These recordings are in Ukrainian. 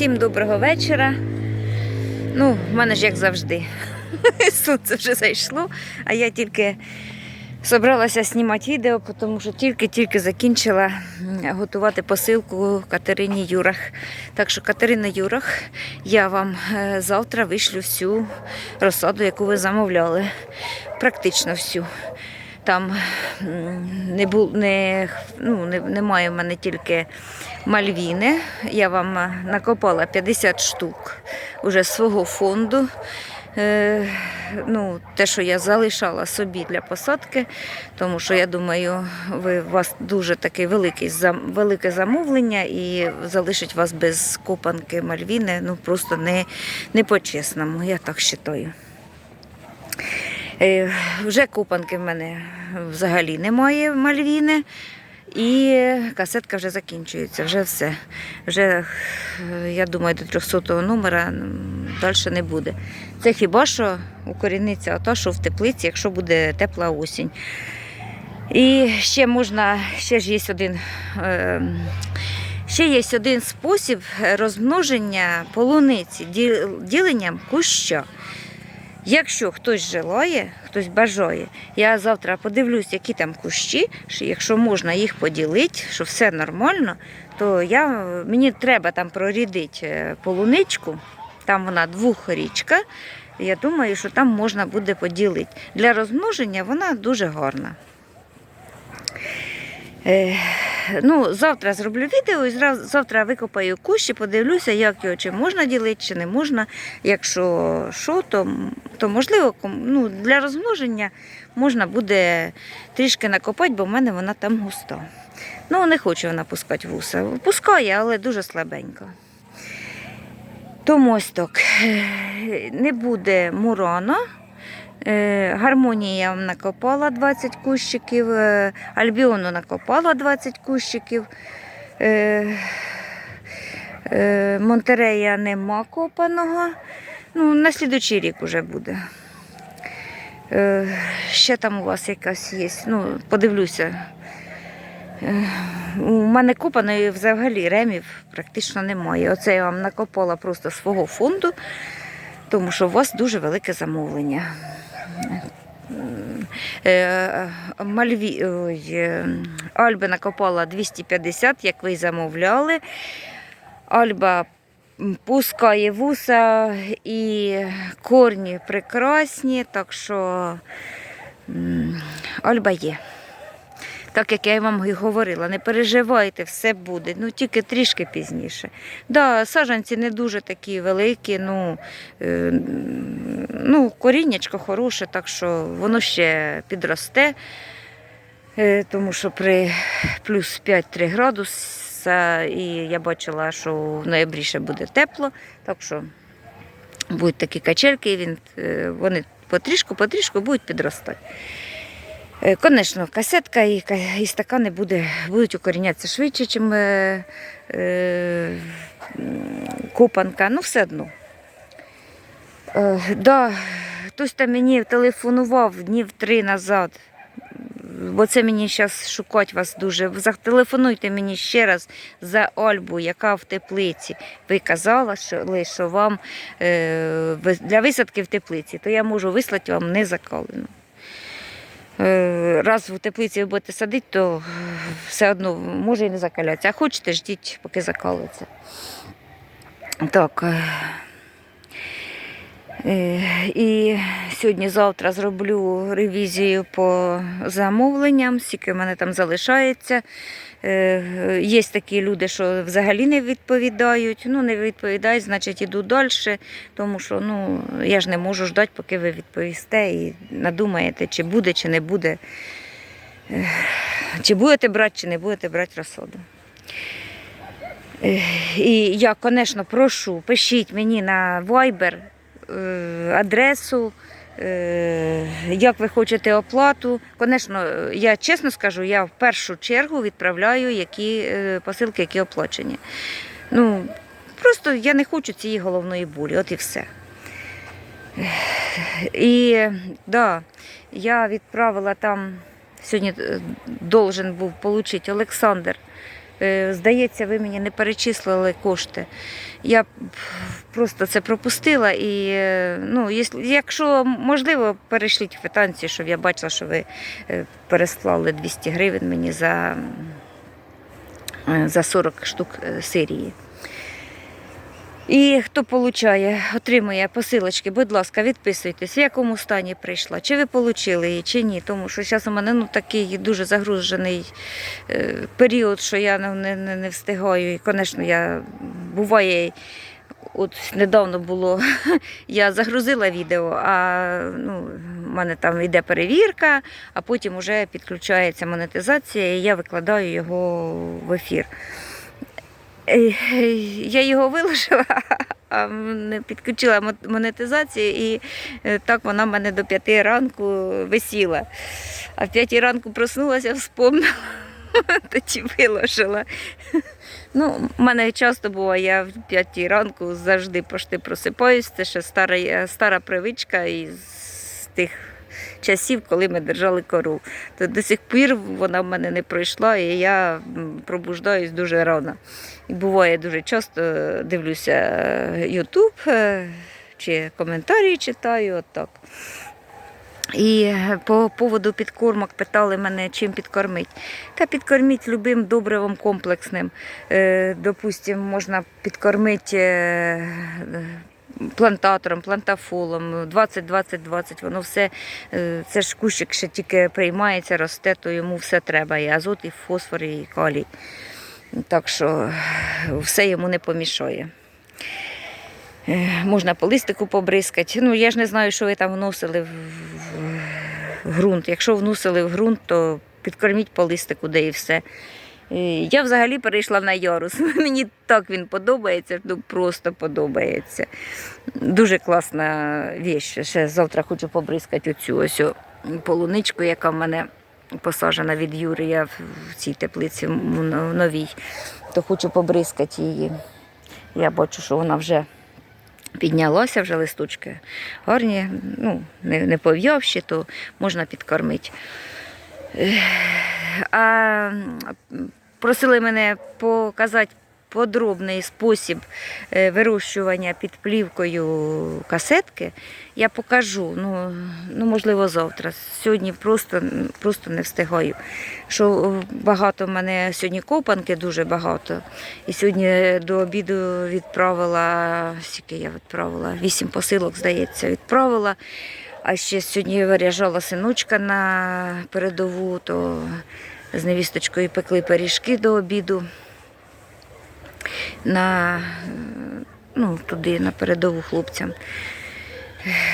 Всім доброго вечора. Ну, в мене ж як завжди. Сонце вже зайшло, а я тільки зібралася знімати відео, тому що тільки-тільки закінчила готувати посилку Катерині Юрах. Так що, Катерина Юрах, я вам е, завтра вишлю всю розсаду, яку ви замовляли. Практично всю. Там не бу, не, ну, не, немає в мене тільки мальвіни. Я вам е, накопала 50 штук уже свого фонду. Е, ну, те, що я залишала собі для посадки, тому що я думаю, ви, у вас дуже таке велике замовлення і залишить вас без копанки мальвіни, ну просто не, не по-чесному, я так вважаю. Е, Вже купанки в мене взагалі немає мальвіни. І касетка вже закінчується, вже все. Вже, е, я думаю, до 300 номера далі не буде. Це хіба що укоріниться ото, що в теплиці, якщо буде тепла осінь. І ще можна, ще ж є один. е, Ще є один спосіб розмноження полуниці діленням куща. Якщо хтось желає, хтось бажає, я завтра подивлюсь, які там кущі, що якщо можна їх поділити, що все нормально, то я, мені треба там прорідити е, полуничку, там вона двохрічка. Я думаю, що там можна буде поділити. Для розмноження вона дуже гарна. Ну, завтра зроблю відео і завтра викопаю кущі, подивлюся, як його чи можна ділити, чи не можна. Якщо що, то, то можливо ну, для розмноження можна буде трішки накопати, бо в мене вона там густа. Ну, не хочу вона пускати вуса. Пускає, але дуже слабенько. Тому ось так. Е, Не буде мурана. Е, Гармонії я вам накопала 20 кущиків, е, альбіону накопала 20 кущиків. Е, Монтерея нема копаного. Ну, на слідучий рік вже буде. Ще там у вас якась є. Ну, подивлюся. У мене копаної взагалі ремів практично немає. Оце я вам накопала просто свого фонду, тому що у вас дуже велике замовлення. Е, Мальві, ой, е, Альби накопала 250, як ви замовляли. Альба пускає вуса і корні прекрасні, так що Альба є. Так як я вам і говорила, не переживайте, все буде, ну тільки трішки пізніше. Да, саджанці не дуже такі великі, ну, е, ну коріннячко хороше, так що воно ще підросте, е, тому що при плюс 5-3 градуса, і я бачила, що в ноябрі ще буде тепло, так що будуть такі качельки, він, е, вони потрішку-потрішку будуть підростати. Звісно, касетка і, і стакани буде, будуть укорінятися швидше, ніж е, е, м, копанка, ну все одно. Е, да, хтось там мені телефонував днів три назад, бо це мені зараз шукати вас дуже. Зателефонуйте мені ще раз за Альбу, яка в теплиці. Ви казали, що, що вам е, для висадки в теплиці, то я можу вислати вам незакалену. Е, Раз в теплиці ви будете садити, то все одно може і не закаляться. А хочете, ждіть, поки закалиться. Так. е, е, І сьогодні-завтра зроблю ревізію по замовленням, скільки в мене там залишається. Е, Є такі люди, що взагалі не відповідають. Ну, не відповідають, значить іду далі, тому що ну, я ж не можу ждати, поки ви відповісте і надумаєте, чи буде, чи не буде. Е, Чи будете брати, чи не будете брати розсуду. Е, І я, звісно, прошу, пишіть мені на Viber адресу, як ви хочете оплату. Звісно, я чесно скажу, я в першу чергу відправляю які е, посилки, які оплачені. Ну, просто я не хочу цієї головної болі, от і все. І да, я відправила там, сьогодні е, должен був отримати Олександр Е, Здається, ви мені не перечислили кошти. Я просто це пропустила і е, ну, якщо можливо, перейшліть квитанцію, щоб я бачила, що ви е, переслали 200 гривень мені за, е, за 40 штук е, сирії. І хто получає, отримує посилочки, будь ласка, відписуйтесь, в якому стані прийшла, чи ви отримали її, чи ні. Тому що зараз у мене ну, такий дуже загружений е, період, що я не, не, не встигаю. І, звісно, я буває. От недавно було, я загрузила відео, а ну, в мене там йде перевірка, а потім вже підключається монетизація, і я викладаю його в ефір. Е, Я його виложила, а не підключила монетизацію, і е, так вона в мене до п'яти ранку висіла. А в п'ятій ранку проснулася, вспомнила, тоді виложила. Ну, в мене часто буває, я в п'ятій ранку завжди пошти просипаюсь. Це ще стара, е, стара привичка із тих часів, коли ми держали кору. То до сих пір вона в мене не пройшла, і я пробуждаюсь дуже рано. І буває дуже часто е, дивлюся Ютуб чи коментарі читаю. От так. І е, по поводу підкормок питали мене, чим підкормити. Та підкорміть любим добривом комплексним. Е, допустим, можна підкормити е, плантатором, плантафолом, 20-20-20, воно все, е, це ж кущик ще тільки приймається, росте, то йому все треба. І азот, і фосфор, і калій. Так що все йому не помішає. Е, Можна по листику побризкати. Ну, я ж не знаю, що ви там вносили в ґрунт. Якщо вносили в ґрунт, то підкорміть по листику, де і все. Е, Я взагалі перейшла на ярус. Мені так він подобається, ну просто подобається. Дуже класна віч. Ще завтра хочу побризкати оцю ось полуничку, яка в мене посаджена від Юри. Я в цій теплиці новій, то хочу побризкати її. Я бачу, що вона вже піднялася, вже листочки гарні, ну, не пов'явші, то можна підкормити. Просили мене показати подробний спосіб е, вирощування під плівкою касетки. Я покажу, ну, ну можливо, завтра. Сьогодні просто, просто не встигаю. Що е, багато в мене сьогодні копанки, дуже багато. І сьогодні до обіду відправила, скільки я відправила? Вісім посилок, здається, відправила. А ще сьогодні виряжала синочка на передову, то з невісточкою пекли пиріжки до обіду. На, ну, туди, на передову хлопцям.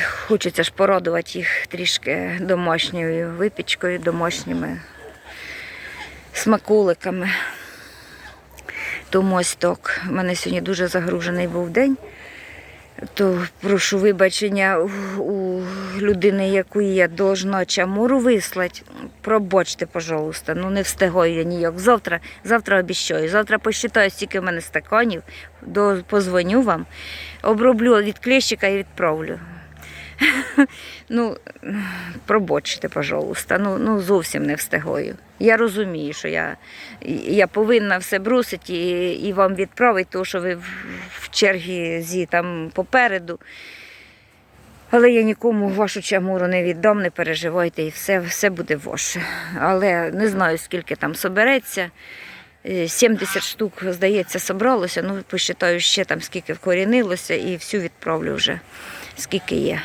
Хочеться ж порадувати їх трішки домашньою випічкою, домашніми смаколиками. Тому ось так. У мене сьогодні дуже загружений був день. То прошу вибачення у людини, яку я должна чамуру вислати. Пробачте, пожалуйста, ну не встигаю я ніяк. Завтра, завтра обіщаю. Завтра посчитаю, скільки в мене стаканів, до, позвоню вам, оброблю від клещика і відправлю. Ну, пробачте, пожалуйста, ну, ну зовсім не встигаю. Я розумію, що я, я повинна все бросити і, і вам відправити, тому що ви в, в чергі зі там попереду. Але я нікому вашу чамуру не віддам, не переживайте, і все, все буде ваше. Але не знаю, скільки там собереться. Е, 70 штук, здається, собралося. Ну, посчитаю ще там, скільки вкорінилося, і всю відправлю вже, скільки є.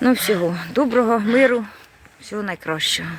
Ну, всього доброго, миру, всього найкращого.